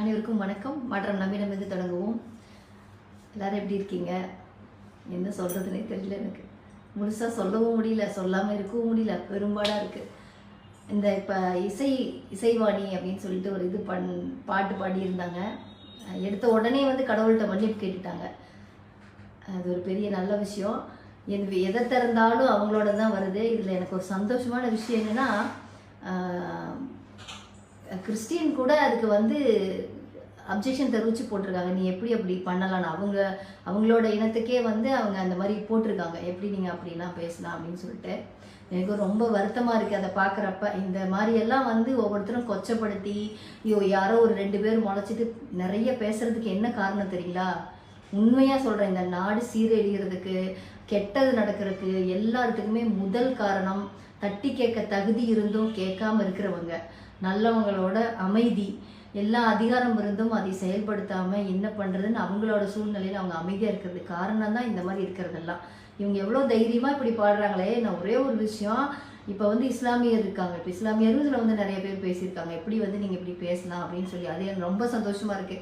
அனைவருக்கும் வணக்கம். மாற்றம் நம்மிடமிருந்து தொடங்குவோம். எல்லாரும் எப்படி இருக்கீங்க? என்ன சொல்கிறதுனே தெரியல எனக்கு. முழுசாக சொல்லவும் முடியல சொல்லாமல் இருக்கவும் முடியல. பெரும்பாடாக இருக்குது இந்த இப்போ இசை இசைவாணி அப்படின்னு சொல்லிட்டு ஒரு இது பண் பாட்டு பாடியிருந்தாங்க. எடுத்த உடனே வந்து கடவுள்கிட்ட மன்னிப்பு கேட்டுட்டாங்க. அது ஒரு பெரிய நல்ல விஷயம். என் எதை திறந்தாலும் அவங்களோட தான் வருது. இதில் எனக்கு ஒரு சந்தோஷமான விஷயம் என்னென்னா கிறிஸ்டின் கூட அதுக்கு வந்து அப்ஜெக்ஷன் தெரிவித்து போட்டிருக்காங்க. நீ எப்படி அப்படி பண்ணலாம்னு அவங்க அவங்களோட இனத்துக்கே வந்து அவங்க அந்த மாதிரி போட்டிருக்காங்க. எப்படி நீங்கள் அப்படிலாம் பேசலாம் அப்படின்னு சொல்லிட்டு. எனக்கு ரொம்ப வருத்தமாக இருக்குது அதை பார்க்குறப்ப. இந்த மாதிரியெல்லாம் வந்து ஒவ்வொருத்தரும் கொச்சப்படுத்தி ஐயோ யாரோ ஒரு ரெண்டு பேர் முளைச்சிட்டு நிறைய பேசுறதுக்கு என்ன காரணம் தெரியுங்களா? உண்மையாக சொல்கிறேன் இந்த நாடு சீரழிகிறதுக்கு கெட்டது நடக்கிறதுக்கு எல்லாத்துக்குமே முதல் காரணம் தட்டி கேட்க தகுதி இருந்தும் கேட்காம இருக்கிறவங்க. நல்லவங்களோட அமைதி. எல்லா அதிகாரம் இருந்தும் அதை செயல்படுத்தாம என்ன பண்றதுன்னு அவங்களோட சூழ்நிலையில அவங்க அமைதியா இருக்கிறது காரணம் தான் இந்த மாதிரி இருக்கிறதெல்லாம். இவங்க எவ்வளோ தைரியமா இப்படி பாடுறாங்களே நான் ஒரே ஒரு விஷயம். இப்போ வந்து இஸ்லாமியர் இருக்காங்க. இப்போ இஸ்லாமியரும் இதில் வந்து நிறைய பேர் பேசியிருக்காங்க. எப்படி வந்து நீங்கள் இப்படி பேசலாம் அப்படின்னு சொல்லி. அது எனக்கு ரொம்ப சந்தோஷமா இருக்கு.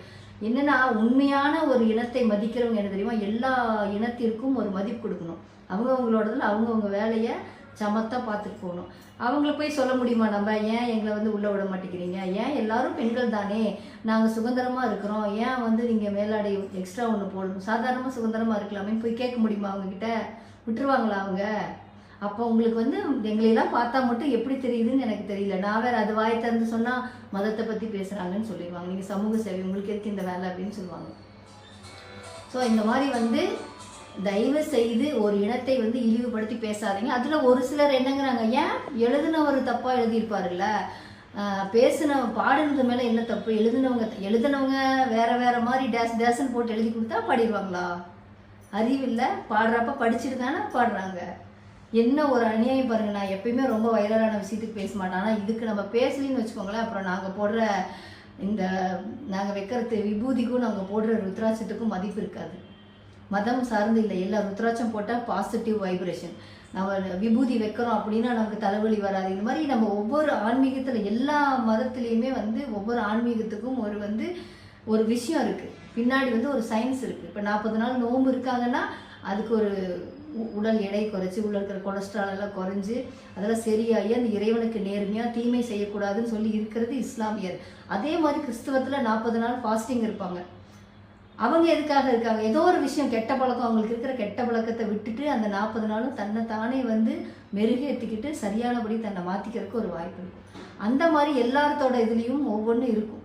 என்னன்னா உண்மையான ஒரு இனத்தை மதிக்கிறவங்க என்ன தெரியுமா? எல்லா இனத்திற்கும் ஒரு மதிப்பு கொடுக்கணும். அவங்கவுங்களோடதுல அவங்கவுங்க வேலையை சமத்தாக பார்த்துட்டு போகணும். அவங்கள போய் சொல்ல முடியுமா? நம்ம ஏன் எங்களை வந்து உள்ளே விட மாட்டேங்கிறீங்க? ஏன் எல்லாரும் பெண்கள் தானே? நாங்கள் சுதந்திரமாக இருக்கிறோம். ஏன் வந்து நீங்கள் மேலாடை எக்ஸ்ட்ரா ஒன்று போடணும்? சாதாரணமாக சுதந்திரமாக இருக்கலாமே? போய் கேட்க முடியுமா அவங்கக்கிட்ட விட்டுருவாங்களா அவங்க? அப்போ உங்களுக்கு வந்து எங்களையெல்லாம் பார்த்தா மட்டும் எப்படி தெரியுதுன்னு எனக்கு தெரியல. நான் வேறு அது வாய் திறந்து சொன்னால் மதத்தை பற்றி பேசுகிறாங்கன்னு சொல்லிடுவாங்க. நீங்கள் சமூக சேவை உங்களுக்கு எதுக்கு இந்த வேலை அப்படின்னு சொல்லுவாங்க. ஸோ இந்த மாதிரி வந்து தயவு செய்து ஒரு இனத்தை வந்து இழிவுபடுத்தி பேசாதீங்க. அதில் ஒரு சிலர் என்னங்கிறாங்க ஏன் எழுதினவர் தப்பாக எழுதியிருப்பாருல்ல? ஆஹ் பேசுன பாடுனது மேலே என்ன தப்பு? எழுதினவங்க எழுதினவங்க வேற வேற மாதிரி டேஸ் டேஸ்ன்னு போட்டு எழுதி கொடுத்தா பாடிடுவாங்களா? அறிவில்லை. பாடுறப்ப படிச்சுட்டு தானே பாடுறாங்க. என்ன ஒரு அநியாயம் பாருங்க. நான் எப்பயுமே ரொம்ப வைரலான விஷயத்துக்கு பேச மாட்டேன். ஆனால் இதுக்கு நம்ம பேசலின்னு வச்சுக்கோங்களேன். அப்புறம் நாங்கள் போடுற இந்த நாங்கள் வைக்கிறது விபூதிக்கும் நாங்கள் போடுற ருத்ராட்சத்துக்கும் மதிப்பு இருக்காது. மதம் சார்ந்து இல்லை. எல்லா ருத்ராட்சம் போட்டால் பாசிட்டிவ் வைப்ரேஷன் நம்ம விபூதி வைக்கிறோம் அப்படின்னா நமக்கு தலைவலி வராது. இந்த மாதிரி நம்ம ஒவ்வொரு ஆன்மீகத்தில் எல்லா மதத்துலேயுமே வந்து ஒவ்வொரு ஆன்மீகத்துக்கும் ஒரு வந்து ஒரு விஷயம் இருக்குது பின்னாடி வந்து ஒரு சயின்ஸ் இருக்குது இப்போ நாற்பது நாள் நோன்பு இருக்காங்கன்னா அதுக்கு ஒரு உ- உடல் எடை குறைச்சி உள்ள இருக்கிற கொலஸ்ட்ரால் எல்லாம் குறைஞ்சி அதெல்லாம் சரியாகி அந்த இறைவனுக்கு நேர்மையாக தீமை செய்யக்கூடாதுன்னு சொல்லி இருக்கிறது இஸ்லாமியர். அதே மாதிரி கிறிஸ்தவத்தில் நாற்பது நாள் ஃபாஸ்டிங் இருப்பாங்க. அவங்க எதுக்காக இருக்காங்க? ஏதோ ஒரு விஷயம் கெட்ட பழக்கம் அவங்களுக்கு இருக்கிற கெட்ட பழக்கத்தை விட்டுட்டு அந்த நாற்பது நாளும் தன்னை தானே வந்து மெருகேற்றிக்கிட்டு சரியானபடி தன்னை மாற்றிக்கிறதுக்கு ஒரு வாய்ப்பு இருக்கும் அந்த மாதிரி எல்லாத்தோட இதுலேயும் ஒவ்வொன்றும் இருக்கும்.